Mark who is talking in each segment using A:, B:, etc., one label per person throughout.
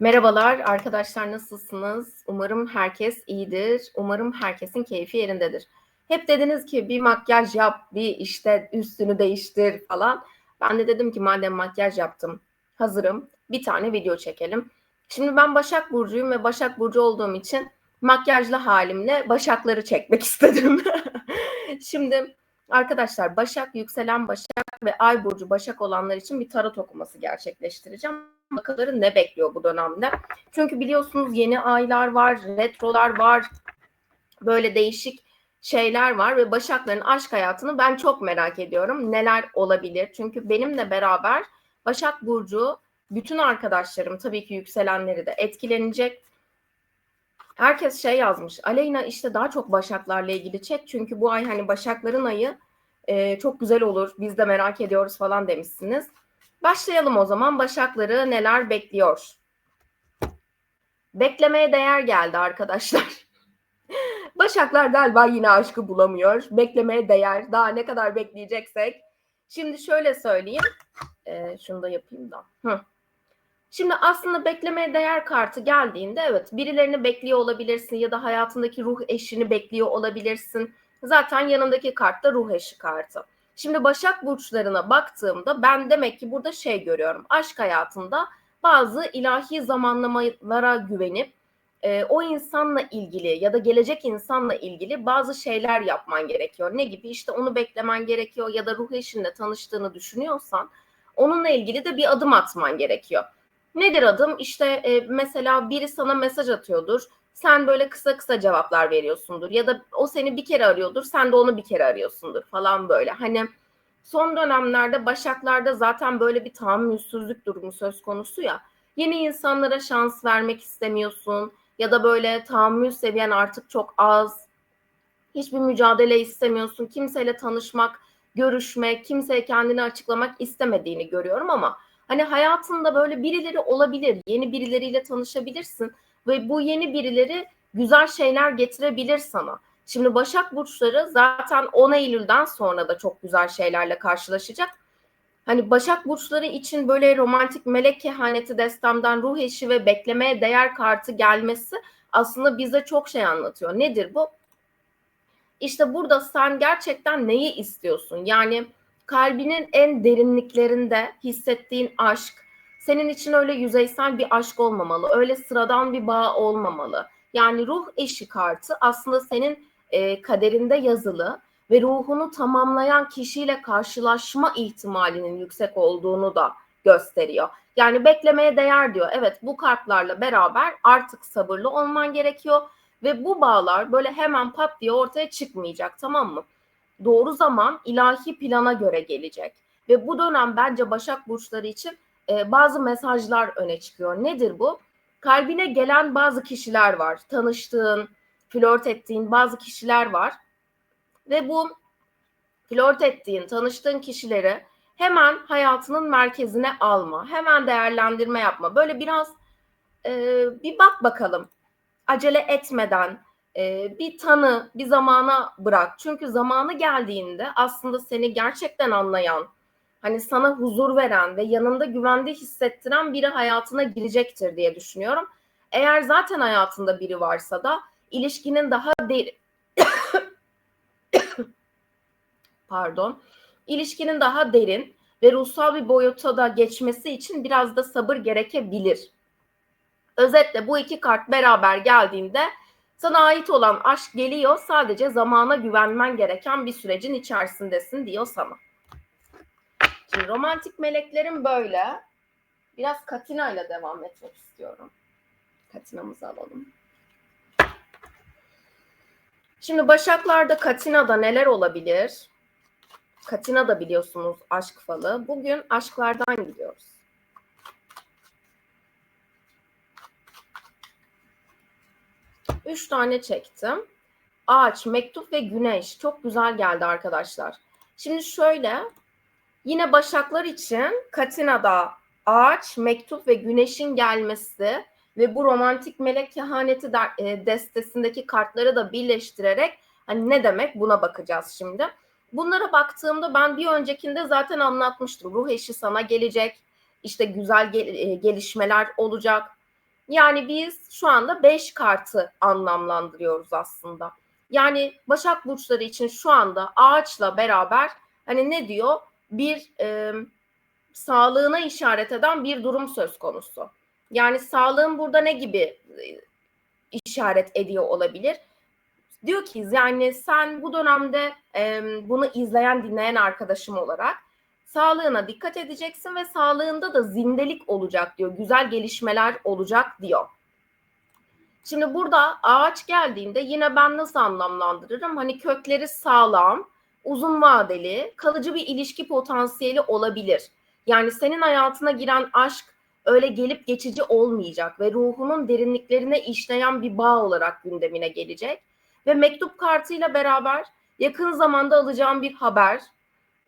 A: Merhabalar arkadaşlar nasılsınız? Umarım herkes iyidir. Umarım herkesin keyfi yerindedir. Hep dediniz ki bir makyaj yap, bir işte üstünü değiştir falan. Ben de dedim ki madem makyaj yaptım, hazırım. Bir tane video çekelim. Şimdi ben Başak Burcu'yum ve Başak Burcu olduğum için makyajlı halimle Başakları çekmek istedim. Şimdi arkadaşlar Başak, yükselen Başak ve Ay Burcu Başak olanlar için bir tarot okuması gerçekleştireceğim bakalım ne bekliyor bu dönemde. Çünkü biliyorsunuz yeni aylar var, retrolar var, böyle değişik şeyler var ve Başakların aşk hayatını ben çok merak ediyorum. Neler olabilir? Çünkü benimle beraber Başak Burcu bütün arkadaşlarım tabii ki yükselenleri de etkilenecek. Herkes şey yazmış. Aleyna işte daha çok Başaklarla ilgili çek. Çünkü bu ay hani Başakların ayı e, çok güzel olur. Biz de merak ediyoruz falan demişsiniz. Başlayalım o zaman. Başakları neler bekliyor? Beklemeye değer geldi arkadaşlar. Başaklar galiba yine aşkı bulamıyor. Beklemeye değer. Daha ne kadar bekleyeceksek. Şimdi şöyle söyleyeyim. Ee, şunu da yapayım da. Hı. Şimdi aslında beklemeye değer kartı geldiğinde evet birilerini bekliyor olabilirsin ya da hayatındaki ruh eşini bekliyor olabilirsin. Zaten yanındaki kart da ruh eşi kartı. Şimdi Başak burçlarına baktığımda ben demek ki burada şey görüyorum. Aşk hayatında bazı ilahi zamanlamalara güvenip e, o insanla ilgili ya da gelecek insanla ilgili bazı şeyler yapman gerekiyor. Ne gibi? İşte onu beklemen gerekiyor ya da ruh eşinle tanıştığını düşünüyorsan onunla ilgili de bir adım atman gerekiyor. Nedir adım? İşte e, mesela biri sana mesaj atıyordur. Sen böyle kısa kısa cevaplar veriyorsundur ya da o seni bir kere arıyordur, sen de onu bir kere arıyorsundur falan böyle. Hani son dönemlerde Başaklarda zaten böyle bir tahammülsüzlük durumu söz konusu ya. Yeni insanlara şans vermek istemiyorsun ya da böyle tahammül seviyen artık çok az. Hiçbir mücadele istemiyorsun. Kimseyle tanışmak, görüşmek, kimseye kendini açıklamak istemediğini görüyorum ama hani hayatında böyle birileri olabilir. Yeni birileriyle tanışabilirsin ve bu yeni birileri güzel şeyler getirebilir sana. Şimdi Başak Burçları zaten 10 Eylül'den sonra da çok güzel şeylerle karşılaşacak. Hani Başak Burçları için böyle romantik melek kehaneti destemden ruh eşi ve beklemeye değer kartı gelmesi aslında bize çok şey anlatıyor. Nedir bu? İşte burada sen gerçekten neyi istiyorsun? Yani kalbinin en derinliklerinde hissettiğin aşk senin için öyle yüzeysel bir aşk olmamalı. Öyle sıradan bir bağ olmamalı. Yani ruh eşi kartı aslında senin e, kaderinde yazılı ve ruhunu tamamlayan kişiyle karşılaşma ihtimalinin yüksek olduğunu da gösteriyor. Yani beklemeye değer diyor. Evet bu kartlarla beraber artık sabırlı olman gerekiyor ve bu bağlar böyle hemen pat diye ortaya çıkmayacak tamam mı? Doğru zaman ilahi plana göre gelecek. Ve bu dönem bence Başak Burçları için e, bazı mesajlar öne çıkıyor. Nedir bu? Kalbine gelen bazı kişiler var. Tanıştığın, flört ettiğin bazı kişiler var. Ve bu flört ettiğin, tanıştığın kişileri hemen hayatının merkezine alma. Hemen değerlendirme yapma. Böyle biraz e, bir bak bakalım. Acele etmeden bir tanı, bir zamana bırak. Çünkü zamanı geldiğinde aslında seni gerçekten anlayan, hani sana huzur veren ve yanında güvende hissettiren biri hayatına girecektir diye düşünüyorum. Eğer zaten hayatında biri varsa da ilişkinin daha derin pardon ilişkinin daha derin ve ruhsal bir boyuta da geçmesi için biraz da sabır gerekebilir. Özetle bu iki kart beraber geldiğinde sana ait olan aşk geliyor sadece zamana güvenmen gereken bir sürecin içerisindesin diyor sana. Şimdi romantik meleklerim böyle. Biraz Katina ile devam etmek istiyorum. Katina'mızı alalım. Şimdi Başaklar'da Katina'da neler olabilir? Katina da biliyorsunuz aşk falı. Bugün aşklardan gidiyoruz. Üç tane çektim. Ağaç, mektup ve güneş. Çok güzel geldi arkadaşlar. Şimdi şöyle Yine Başaklar için Katina'da ağaç, mektup ve güneşin gelmesi ve bu romantik melek kehaneti e, destesindeki kartları da birleştirerek hani ne demek buna bakacağız şimdi. Bunlara baktığımda ben bir öncekinde zaten anlatmıştım. Ruh eşi sana gelecek. işte güzel e, gelişmeler olacak. Yani biz şu anda 5 kartı anlamlandırıyoruz aslında. Yani Başak Burçları için şu anda ağaçla beraber hani ne diyor? Bir e, sağlığına işaret eden bir durum söz konusu. Yani sağlığın burada ne gibi işaret ediyor olabilir? Diyor ki yani sen bu dönemde e, bunu izleyen dinleyen arkadaşım olarak sağlığına dikkat edeceksin ve sağlığında da zindelik olacak diyor. Güzel gelişmeler olacak diyor. Şimdi burada ağaç geldiğinde yine ben nasıl anlamlandırırım? Hani kökleri sağlam, uzun vadeli, kalıcı bir ilişki potansiyeli olabilir. Yani senin hayatına giren aşk öyle gelip geçici olmayacak ve ruhunun derinliklerine işleyen bir bağ olarak gündemine gelecek. Ve mektup kartıyla beraber yakın zamanda alacağım bir haber,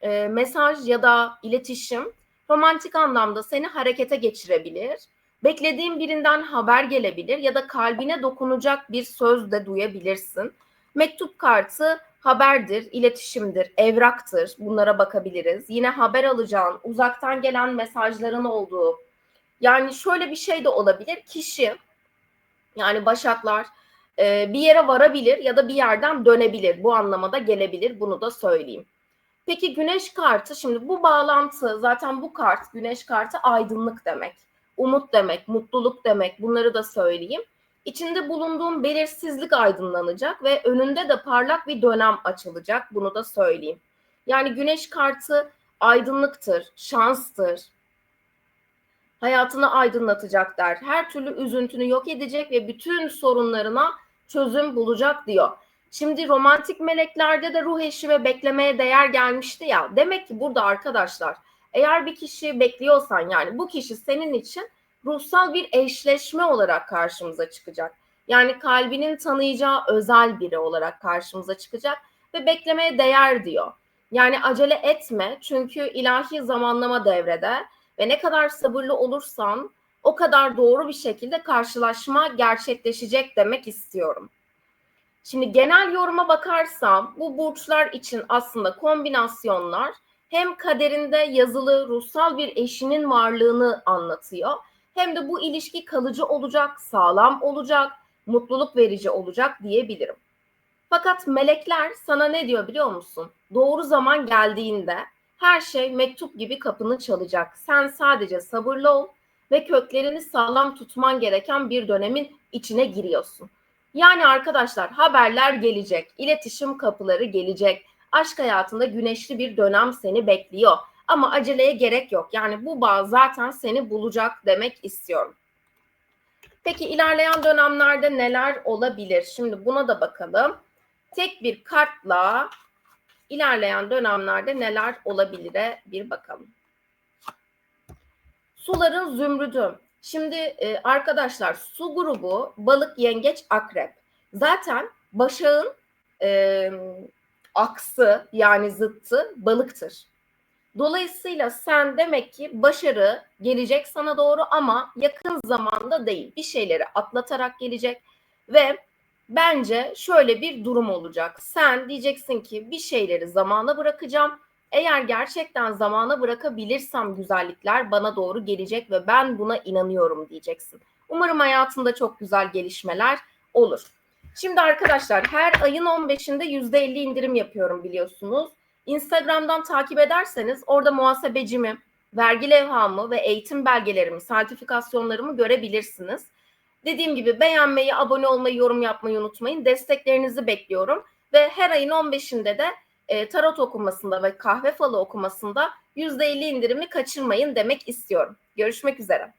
A: e, mesaj ya da iletişim romantik anlamda seni harekete geçirebilir. Beklediğin birinden haber gelebilir ya da kalbine dokunacak bir söz de duyabilirsin. Mektup kartı haberdir, iletişimdir, evraktır. Bunlara bakabiliriz. Yine haber alacağın, uzaktan gelen mesajların olduğu. Yani şöyle bir şey de olabilir. Kişi yani başaklar e, bir yere varabilir ya da bir yerden dönebilir. Bu anlamada gelebilir. Bunu da söyleyeyim. Peki güneş kartı şimdi bu bağlantı zaten bu kart güneş kartı aydınlık demek. Umut demek, mutluluk demek bunları da söyleyeyim. İçinde bulunduğun belirsizlik aydınlanacak ve önünde de parlak bir dönem açılacak. Bunu da söyleyeyim. Yani güneş kartı aydınlıktır, şanstır. Hayatını aydınlatacak der. Her türlü üzüntünü yok edecek ve bütün sorunlarına çözüm bulacak diyor. Şimdi romantik meleklerde de ruh eşi ve beklemeye değer gelmişti ya. Demek ki burada arkadaşlar eğer bir kişi bekliyorsan yani bu kişi senin için ruhsal bir eşleşme olarak karşımıza çıkacak. Yani kalbinin tanıyacağı özel biri olarak karşımıza çıkacak ve beklemeye değer diyor. Yani acele etme çünkü ilahi zamanlama devrede ve ne kadar sabırlı olursan o kadar doğru bir şekilde karşılaşma gerçekleşecek demek istiyorum. Şimdi genel yoruma bakarsam bu burçlar için aslında kombinasyonlar hem kaderinde yazılı ruhsal bir eşinin varlığını anlatıyor hem de bu ilişki kalıcı olacak, sağlam olacak, mutluluk verici olacak diyebilirim. Fakat melekler sana ne diyor biliyor musun? Doğru zaman geldiğinde her şey mektup gibi kapını çalacak. Sen sadece sabırlı ol ve köklerini sağlam tutman gereken bir dönemin içine giriyorsun. Yani arkadaşlar haberler gelecek, iletişim kapıları gelecek. Aşk hayatında güneşli bir dönem seni bekliyor. Ama aceleye gerek yok. Yani bu bağ zaten seni bulacak demek istiyorum. Peki ilerleyen dönemlerde neler olabilir? Şimdi buna da bakalım. Tek bir kartla ilerleyen dönemlerde neler olabilire bir bakalım. Suların zümrüdü. Şimdi e, arkadaşlar su grubu balık, yengeç, akrep. Zaten başağın e, aksı yani zıttı balıktır. Dolayısıyla sen demek ki başarı gelecek sana doğru ama yakın zamanda değil. Bir şeyleri atlatarak gelecek ve bence şöyle bir durum olacak. Sen diyeceksin ki bir şeyleri zamana bırakacağım. Eğer gerçekten zamana bırakabilirsem güzellikler bana doğru gelecek ve ben buna inanıyorum diyeceksin. Umarım hayatında çok güzel gelişmeler olur. Şimdi arkadaşlar her ayın 15'inde %50 indirim yapıyorum biliyorsunuz. Instagram'dan takip ederseniz orada muhasebecimi, vergi levhamı ve eğitim belgelerimi, sertifikasyonlarımı görebilirsiniz. Dediğim gibi beğenmeyi, abone olmayı, yorum yapmayı unutmayın. Desteklerinizi bekliyorum. Ve her ayın 15'inde de e, tarot okumasında ve kahve falı okumasında %50 indirimi kaçırmayın demek istiyorum. Görüşmek üzere.